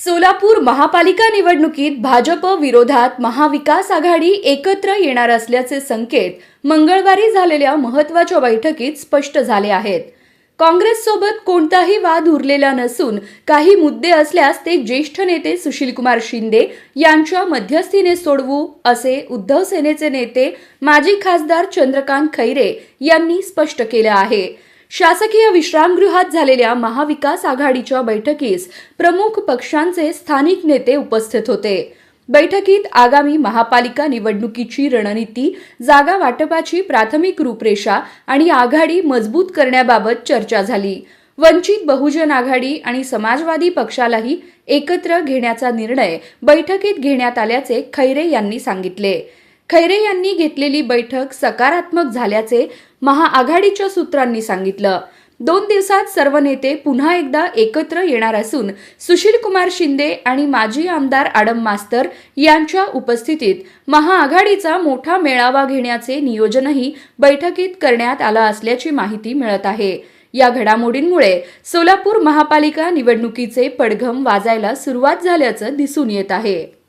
सोलापूर महापालिका निवडणुकीत भाजप विरोधात महाविकास आघाडी एकत्र येणार असल्याचे संकेत मंगळवारी झालेल्या महत्त्वाच्या बैठकीत स्पष्ट झाले आहेत. काँग्रेससोबत कोणताही वाद उरलेला नसून काही मुद्दे असल्यास ते ज्येष्ठ नेते सुशीलकुमार शिंदे यांच्या मध्यस्थीने सोडवू असे उद्धव सेनेचे नेते माजी खासदार चंद्रकांत खैरे यांनी स्पष्ट केलं आहे. शासकीय विश्रामगृहात झालेल्या महाविकास आघाडीच्या बैठकीस प्रमुख पक्षांचे स्थानिक नेते उपस्थित होते. बैठकीत आगामी महापालिका निवडणुकीची रणनीती जागा वाटपाची प्राथमिक रूपरेषा आणि आघाडी मजबूत करण्याबाबत चर्चा झाली. वंचित बहुजन आघाडी आणि समाजवादी पक्षालाही एकत्र घेण्याचा निर्णय बैठकीत घेण्यात आल्याचे खैरे यांनी सांगितले. खैरे यांनी घेतलेली बैठक सकारात्मक झाल्याचे महाआघाडीच्या सूत्रांनी सांगितलं. दोन दिवसात सर्व नेते पुन्हा एकदा एकत्र येणार असून सुशील कुमार शिंदे आणि माजी आमदार आडम मास्तर यांच्या उपस्थितीत महाआघाडीचा मोठा मेळावा घेण्याचे नियोजनही बैठकीत करण्यात आलं असल्याची माहिती मिळत आहे. या घडामोडींमुळे सोलापूर महापालिका निवडणुकीचे पडघम वाजायला सुरुवात झाल्याचं दिसून येत आहे.